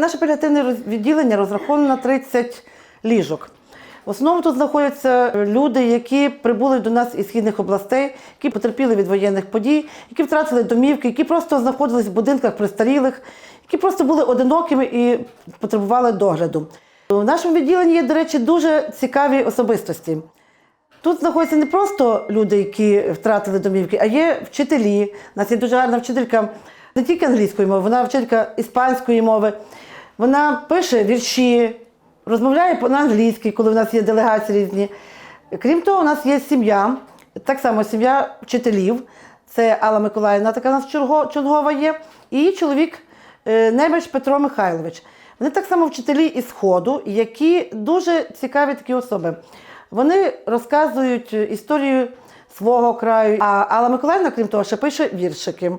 Наше паліативне відділення розраховано на 30 ліжок. В основному тут знаходяться люди, які прибули до нас із східних областей, які потерпіли від воєнних подій, які втратили домівки, які просто знаходились в будинках престарілих, які просто були одинокими і потребували догляду. У нашому відділенні є, до речі, дуже цікаві особистості. Тут знаходяться не просто люди, які втратили домівки, а є вчителі. У нас є дуже гарна вчителька не тільки англійської мови, вона вчителька іспанської мови. Вона пише вірші, розмовляє на англійській, коли в нас є делегації різні. Крім того, у нас є сім'я, так само сім'я вчителів. Це Алла Миколаївна, така у нас чергова є, і чоловік е, Немеч Петро Михайлович. Вони так само вчителі із Сходу, які дуже цікаві такі особи. Вони розказують е, історію свого краю. А Алла Миколаївна, крім того, ще пише віршики.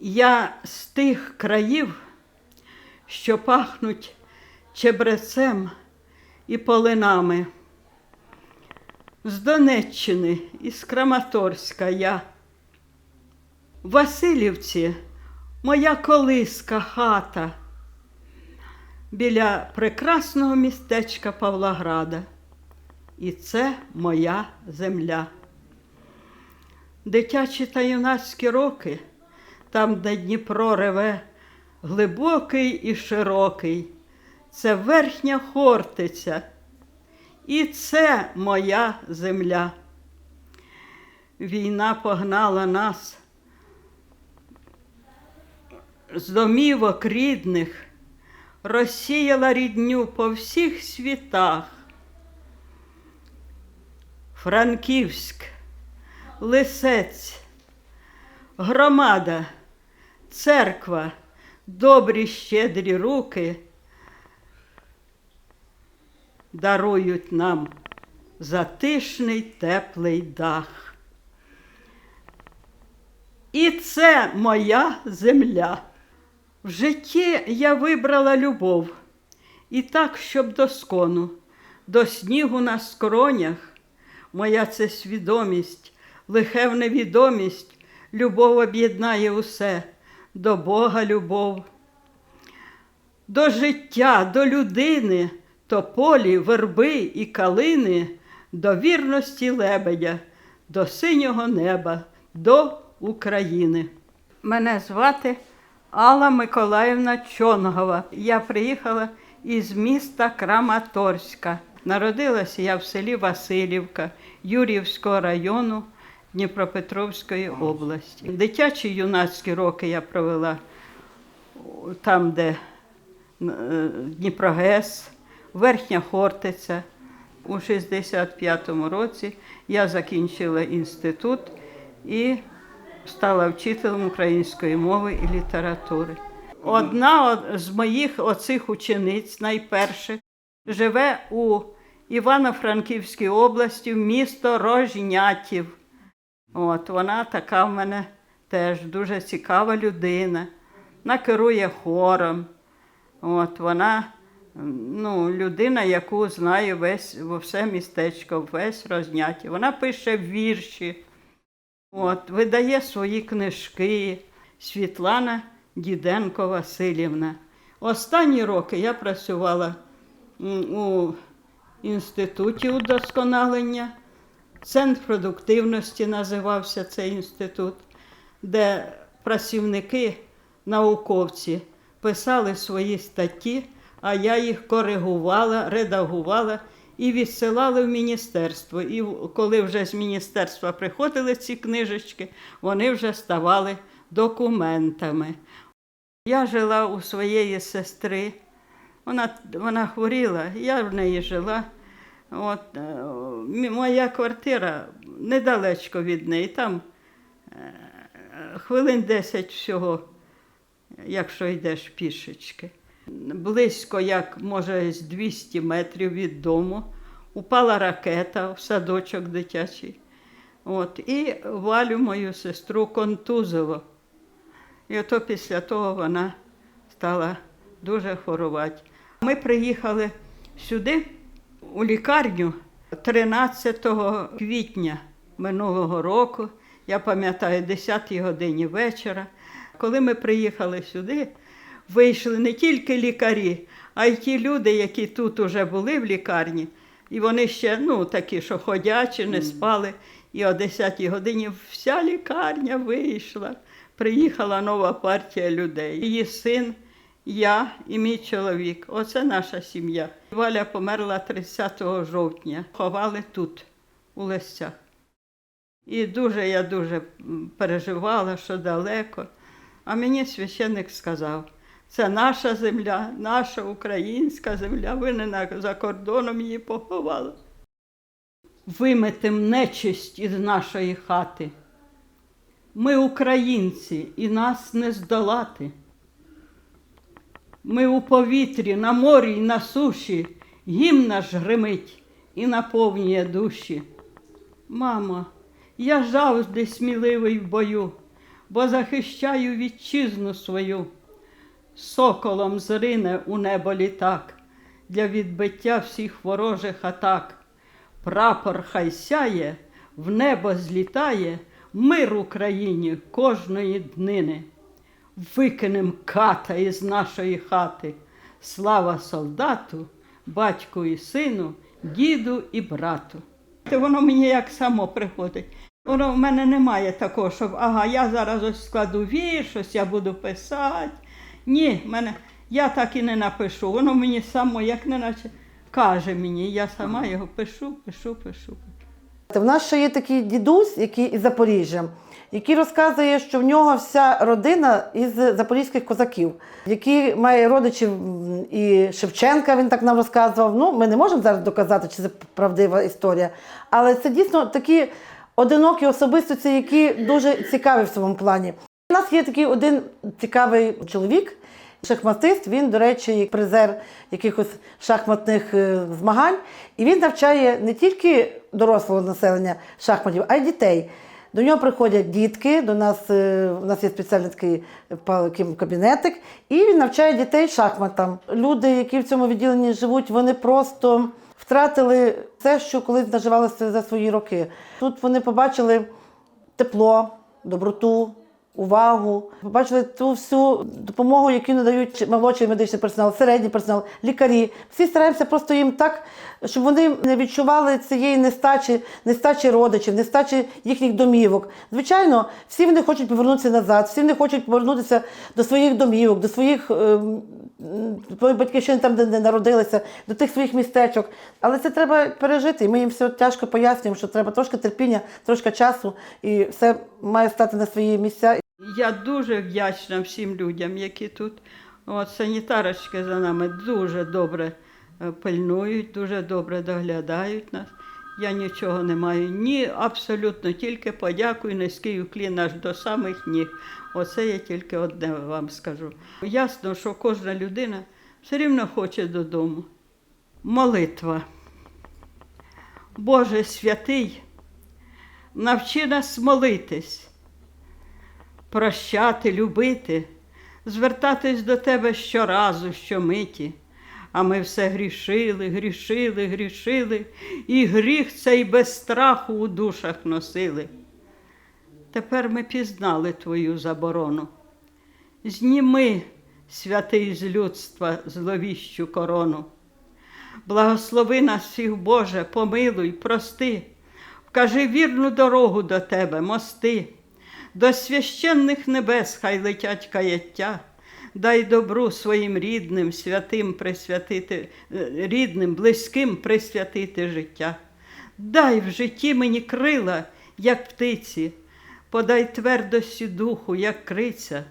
Я з тих країв, що пахнуть чебрецем і полинами. З Донеччини, із Краматорська я. Васильівці моя колиска хата біля прекрасного містечка Павлограда. І це моя земля. Дитячі та юнацькі роки, там, де Дніпро реве, глибокий і широкий, це верхня Хортиця, і це моя земля. Війна погнала нас з домівок рідних, розсіяла рідню по всіх світах. Франківськ, Лисець, громада, церква, добрі щедрі руки дарують нам затишний теплий дах. І це моя земля. В житті я вибрала любов, і так, щоб до скону, до снігу на скронях, моя це свідомість, лихе в невідомість, любов об'єднає усе, до Бога любов. До життя, до людини, тополі, верби і калини, до вірності лебедя, до синього неба, до України. Мене звати Алла Миколаївна Чонгова. Я приїхала із міста Краматорська. Народилася я в селі Васильівка Юрівського району Дніпропетровської області. Дитячі юнацькі роки я провела там, де е, Дніпрогес, Верхня Хортиця. У 65-му році я закінчила інститут і стала вчителем української мови і літератури. Одна з моїх оцих учениць, найперших, живе у Івано-Франківській області, місто Рожнятів. От, вона така в мене теж дуже цікава людина. Вона керує хором. От, вона ну, людина, яку знає весь, все містечко, весь розняття. Вона пише вірші. От, видає свої книжки Світлана Діденко Васильівна. Останні роки я працювала у інституті удосконалення, Центр продуктивності називався цей інститут, де працівники, науковці писали свої статті, а я їх коригувала, редагувала і відсилали в міністерство. І коли вже з міністерства приходили ці книжечки, вони вже ставали документами. Я жила у своєї сестри. Вона, вона хворіла, я в неї жила. От, е, моя квартира недалечко від неї, там е, хвилин 10 всього, якщо йдеш пішечки. Близько, як може, з 200 метрів від дому, упала ракета в садочок дитячий. От, і валю мою сестру контузило. І ото після того вона стала дуже хворувати. Ми приїхали сюди, у лікарню, 13 квітня минулого року. Я пам'ятаю, 10 годині вечора. Коли ми приїхали сюди, вийшли не тільки лікарі, а й ті люди, які тут уже були в лікарні, і вони ще ну, такі, що ходячі, не спали. І о 10 годині вся лікарня вийшла. Приїхала нова партія людей. Її син, я і мій чоловік. Оце наша сім'я. Валя померла 30 жовтня. Ховали тут, у Лесцях. І дуже я дуже переживала, що далеко. А мені священник сказав: це наша земля, наша українська земля. Ви не за кордоном її поховали. Виметем нечисть із нашої хати. Ми українці, і нас не здолати. Ми у повітрі, на морі й на суші, гімн наш гримить і наповнює душі. Мамо, я завжди сміливий в бою, бо захищаю вітчизну свою. Соколом зрине у небо літак для відбиття всіх ворожих атак. Прапор хай сяє, в небо злітає, мир Україні кожної днини. Викинем ката із нашої хати. Слава солдату, батьку і сину, діду і брату. Те воно мені як само приходить. Воно в мене немає такого, щоб ага, я зараз ось складу вірш, ось я буду писати. Ні, мене, я так і не напишу. Воно мені само, як не наче каже мені, я сама його пишу, пишу, пишу. В нас ще є такий дідусь, який із Запоріжжя, який розказує, що в нього вся родина із запорізьких козаків, який має родичів і Шевченка, він так нам розказував. Ну, ми не можемо зараз доказати, чи це правдива історія, але це дійсно такі одинокі особистості, які дуже цікаві в своєму плані. У нас є такий один цікавий чоловік, шахматист. Він, до речі, як призер якихось шахматних е, змагань. І він навчає не тільки дорослого населення шахматів, а й дітей. До нього приходять дітки, до нас е, у нас є спеціальний такий кабінетик, і він навчає дітей шахматам. Люди, які в цьому відділенні живуть, вони просто втратили все, що колись наживалося за свої роки. Тут вони побачили тепло, доброту, увагу. Побачили ту всю допомогу, яку надають молодший медичний персонал, середній персонал, лікарі. Всі стараємося просто їм так, щоб вони не відчували цієї нестачі, нестачі родичів, нестачі їхніх домівок. Звичайно, всі вони хочуть повернутися назад, всі вони хочуть повернутися до своїх домівок, до своїх ем, батьківщин, там, де не народилися, до тих своїх містечок. Але це треба пережити. І ми їм все тяжко пояснюємо, що треба трошки терпіння, трошки часу, і все має стати на свої місця. Я дуже вдячна всім людям, які тут. От санітарочки за нами дуже добре е, пильнують, дуже добре доглядають нас. Я нічого не маю. Ні, абсолютно тільки подяку і низький уклін аж до самих ніг. Оце я тільки одне вам скажу. Ясно, що кожна людина все рівно хоче додому. Молитва. Боже святий, навчи нас молитись прощати, любити, звертатись до тебе щоразу, щомиті. А ми все грішили, грішили, грішили, і гріх цей без страху у душах носили. Тепер ми пізнали твою заборону. Зніми, святий з людства, зловіщу корону. Благослови нас всіх, Боже, помилуй, прости, вкажи вірну дорогу до Тебе, мости, до священних небес хай летять каяття, дай добру своїм рідним, святим присвятити, е, рідним, близьким присвятити життя. Дай в житті мені крила, як птиці, подай твердості духу, як криця,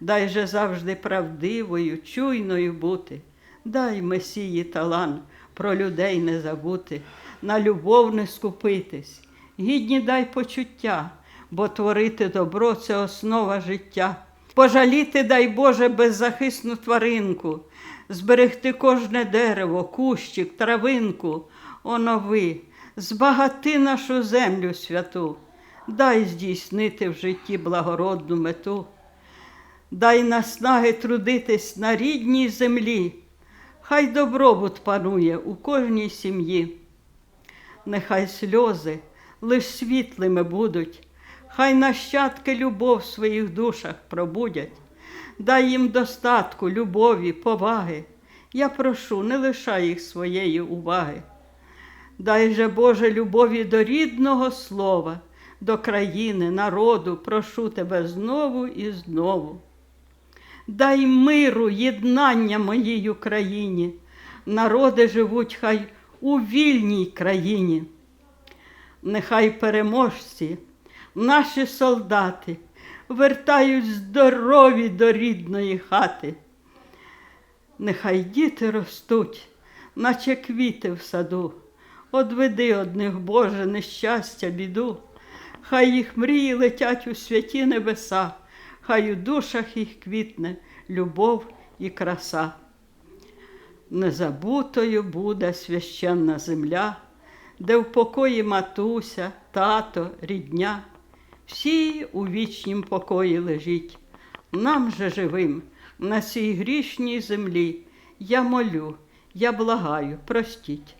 дай же завжди правдивою, чуйною бути. Дай Месії талант про людей не забути, на любов не скупитись, гідні дай почуття, бо творити добро це основа життя. Пожаліти, дай Боже, беззахисну тваринку, зберегти кожне дерево, кущик, травинку, онови, збагати нашу землю святу, дай здійснити в житті благородну мету. Дай наснаги трудитись на рідній землі, хай добробут панує у кожній сім'ї. Нехай сльози лиш світлими будуть, Хай нащадки любов в своїх душах пробудять, дай їм достатку, любові, поваги. Я прошу, не лишай їх своєї уваги. Дай же Боже любові до рідного слова, до країни, народу, прошу тебе знову і знову. Дай миру, єднання моїй Україні, народи живуть хай у вільній країні. Нехай переможці, наші солдати, вертають здорові до рідної хати. Нехай діти ростуть, наче квіти в саду. Одведи одних, Боже, нещастя, біду. Хай їх мрії летять у святі небеса, хай у душах їх квітне любов і краса. Незабутою буде священна земля, де в покої матуся, тато, рідня. Всі у вічнім покої лежіть. Нам же живим на цій грішній землі. Я молю, я благаю, простіть.